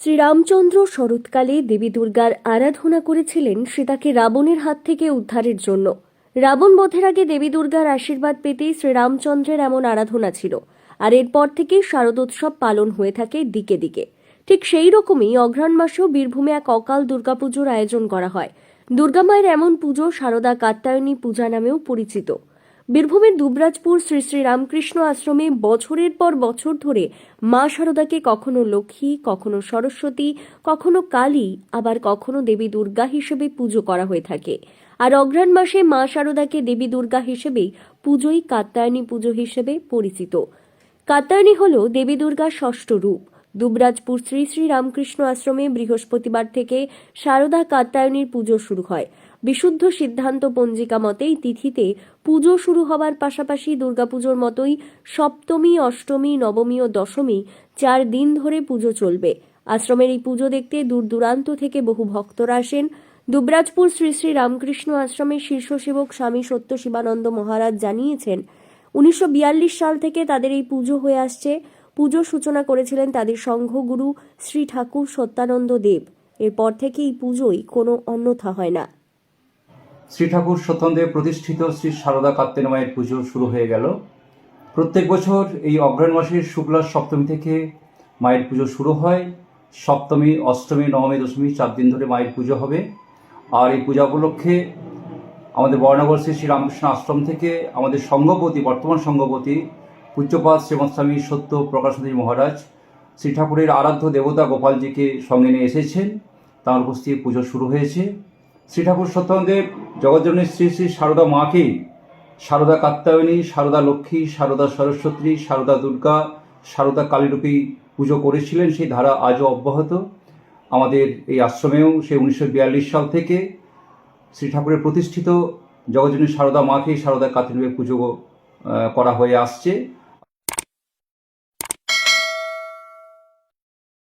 শ্রীরামচন্দ্র শরৎকালে দেবী দুর্গার আরাধনা করেছিলেন সীতাকে রাবণের হাত থেকে উদ্ধারের জন্য। রাবণ বধের আগে দেবী দুর্গার আশীর্বাদ পেতেই শ্রীরামচন্দ্রের এমন আরাধনা ছিল, আর এরপর থেকেই শারদোৎসব পালন হয়ে থাকে দিকে দিকে। ঠিক সেই রকমই অঘ্রাণ মাসেও বীরভূমে এক অকাল দুর্গাপুজোর আয়োজন করা হয়। দুর্গামায়ের এমন পুজো শারদা কাত্যায়নী পূজা নামেও পরিচিত। বীরভূমের দুবরাজপুর শ্রী শ্রী রামকৃষ্ণ আশ্রমে বছরের পর বছর ধরে মা শারদাকে কখনো লক্ষ্মী, কখনো সরস্বতী, কখনো কালী, আবার কখনো দেবী দুর্গা হিসেবে পুজো করা হয়ে থাকে। আর অঘ্রাণ মাসে মা শারদাকে দেবী দুর্গা হিসেবেই পুজোই কাত্যায়নী পুজো হিসেবে পরিচিত। কাত্যায়নী হল দেবী দুর্গার ষষ্ঠ রূপ। দুবরাজপুর শ্রী শ্রী রামকৃষ্ণ আশ্রমে বৃহস্পতিবার থেকে শারদা কাত্যায়নীর পুজো শুরু হয়। বিশুদ্ধ সিদ্ধান্ত পঞ্জিকা মতে এই তিথিতে পুজো শুরু হবার পাশাপাশি দুর্গাপুজোর মতোই সপ্তমী, অষ্টমী, নবমী ও দশমী চার দিন ধরে পুজো চলবে। আশ্রমের এই পুজো দেখতে দূর দূরান্ত থেকে বহু ভক্তরা আসেন। দুবরাজপুর শ্রী শ্রী রামকৃষ্ণ আশ্রমের শীর্ষ সেবক স্বামী সত্য শিবানন্দ মহারাজ জানিয়েছেন, উনিশশো বিয়াল্লিশ সাল থেকে তাদের এই পুজো হয়ে আসছে। পুজো সূচনা করেছিলেন তাদের সংঘগুরু শ্রী ঠাকুর সত্যানন্দ দেব। এরপর থেকে এই পুজোই কোনো অন্যথা হয় না। শ্রী ঠাকুর সত্যনদেব প্রতিষ্ঠিত শ্রী সারদা কাত্তেন মায়ের পুজো শুরু হয়ে গেল। প্রত্যেক বছর এই অগ্রহণ মাসের শুক্লা সপ্তমী থেকে মায়ের পুজো শুরু হয়। সপ্তমী, অষ্টমী, নবমী, দশমী চার দিন ধরে মায়ের পুজো হবে। আর এই পূজা উপলক্ষে আমাদের বর্ণাগর শ্রী শ্রী রামকৃষ্ণ আশ্রম থেকে আমাদের সঙ্গপতি বর্তমান সঙ্গপতি পূজ্যপাত শ্রীমৎস্বামী সত্য প্রকাশনী মহারাজ শ্রী ঠাকুরের আরাধ্য দেবতা গোপালজিকে সঙ্গে নিয়ে এসেছেন। তাঁর উপস্থিতি পুজো শুরু হয়েছে। শ্রী ঠাকুর সত্যদেব জগজ্জননী শ্রী শ্রী সারদা মাকে সারদা কাত্যায়নী, সারদা লক্ষ্মী, সারদা সরস্বতী, সারদা দুর্গা, সারদা কালীরূপী পুজো করেছিলেন সেই ধারা আজও অব্যাহত। আমাদের এই আশ্রমেও সেই উনিশশো সাল থেকে শ্রী ঠাকুরের প্রতিষ্ঠিত জগজ্জননী সারদা মাকে সারদা কাত্যায়নী পুজো করা হয়ে আসছে।